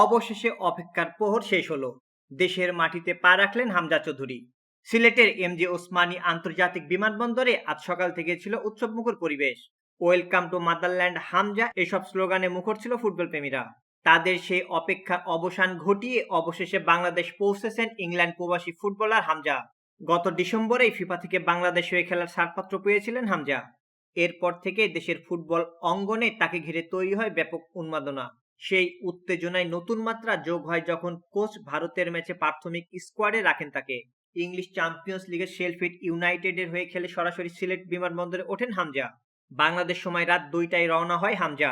অবশেষে অপেক্ষার প্রহর শেষ হলো। দেশের মাটিতে পা রাখলেন হামজা চৌধুরী। সিলেটের এমজে ওসমানী আন্তর্জাতিক বিমানবন্দরে আজ সকাল থেকে ছিল উৎসবমুখর পরিবেশ। ওয়েলকাম টু মাদারল্যান্ড, হামজা এসব স্লোগানে মুখর ছিল ফুটবল প্রেমীরা তাদের সেই অপেক্ষার অবসান ঘটিয়ে অবশেষে বাংলাদেশ পৌঁছেছেন ইংল্যান্ড প্রবাসী ফুটবলার হামজা। গত ডিসেম্বরেই ফিফা থেকে বাংলাদেশ হয়ে খেলার ছাড়পত্র পেয়েছিলেন হামজা। এরপর থেকে দেশের ফুটবল অঙ্গনে তাকে ঘিরে তৈরি হয় ব্যাপক উন্মাদনা। সেই উত্তেজনায় নতুন মাত্রা যোগ হয় যখন কোচ ভারতের ম্যাচে প্রাথমিক স্কোয়াডে রাখেন তাকে। ইংলিশ চ্যাম্পিয়ন্স লিগের শেলফিট ইউনাইটেডের হয়ে খেলে সরাসরি সিলেট বিমানবন্দরে ওঠেন হামজা। বাংলাদেশ সময় রাত দুইটায় রওনা হয় হামজা।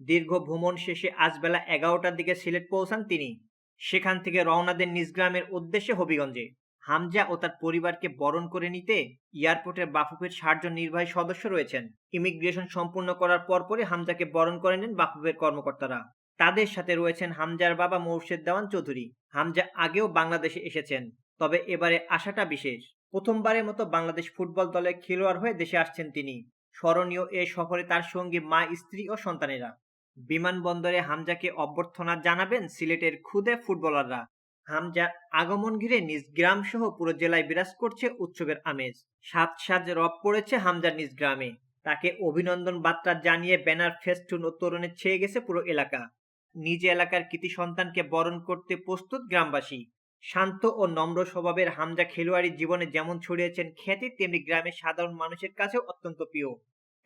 দীর্ঘ ভ্রমণ শেষে আজ বেলা এগারোটার দিকে সিলেট পৌঁছান তিনি। সেখান থেকে রওনা দেন নিজ গ্রামের উদ্দেশ্যে হবিগঞ্জে। হামজা ও তার পরিবারকে বরণ করে নিতে এয়ারপোর্টের বাফুফের ষাটজন নির্বাহী সদস্য রয়েছেন। ইমিগ্রেশন সম্পূর্ণ করার পরপরই হামজাকে বরণ করে নেন বাফুফের কর্মকর্তারা। তাদের সাথে রয়েছেন হামজার বাবা মোর্শেদ দেওয়ান চৌধুরী। হামজা আগেও বাংলাদেশে এসেছেন, তবে এবারে আশাটা বিশেষ। প্রথমবারের মতো বাংলাদেশ ফুটবল দলের খেলোয়াড় হয়ে দেশে আসছেন তিনি। স্মরণীয় এ সফরে তার সঙ্গে মা, স্ত্রী ও সন্তানেরা। বিমানবন্দরে হামজাকে অভ্যর্থনা জানাবেন সিলেটের খুদে ফুটবলাররা। হামজার আগমন ঘিরে নিজ গ্রাম সহ পুরো জেলায় বিরাজ করছে উৎসবের আমেজ। সাত সাজ রব পড়েছে হামজার নিজ গ্রামে। তাকে অভিনন্দন বার্তা জানিয়ে ব্যানার ফেস্টুন ও তরুণে ছেয়ে গেছে পুরো এলাকা। নিজ এলাকার কৃতি সন্তানকে বরণ করতে প্রস্তুত গ্রামবাসী। শান্ত ও নম্র স্বভাবের হামজা খেলোয়াড়ি জীবনে যেমন ছড়িয়েছেন খ্যাতি, তেমনি গ্রামের সাধারণ মানুষের কাছেও অত্যন্ত প্রিয়।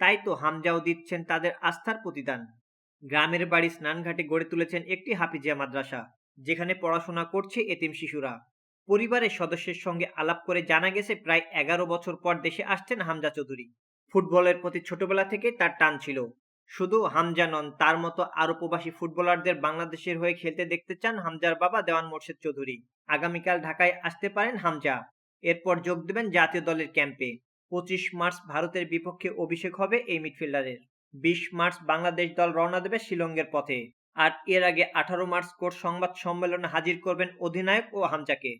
তাই তো হামজাও দিচ্ছেন তাদের আস্থার প্রতিদান। গ্রামের বাড়ি স্নানঘাটে গড়ে তুলেছেন একটি হাফিজিয়া মাদ্রাসা, যেখানে পড়াশোনা করছে এতিম শিশুরা। পরিবারের সদস্যের সঙ্গে আলাপ করে জানা গেছে, প্রায় এগারো বছর পর দেশে আসছেন হামজা চৌধুরী। ফুটবলের প্রতি ছোটবেলা থেকে তার টান ছিল। শুধু হামজা নন, তার মতো আরও প্রবাসী ফুটবলারদের বাংলাদেশের হয়ে খেলতে দেখতে চান হামজার বাবা দেওয়ান মোর্শেদ চৌধুরী। আগামীকাল ঢাকায় আসতে পারেন হামজা। এরপর যোগ দেবেন জাতীয় দলের ক্যাম্পে। পঁচিশ মার্চ ভারতের বিপক্ষে অভিষেক হবে এই মিডফিল্ডারের। বিশ মার্চ বাংলাদেশ দল রওনা দেবে শিলংয়ের পথে। আর এর আগে আঠারো মার্চ কোর্ট সংবাদ সম্মেলনে হাজির করবেন অধিনায়ক ও হামজাকে।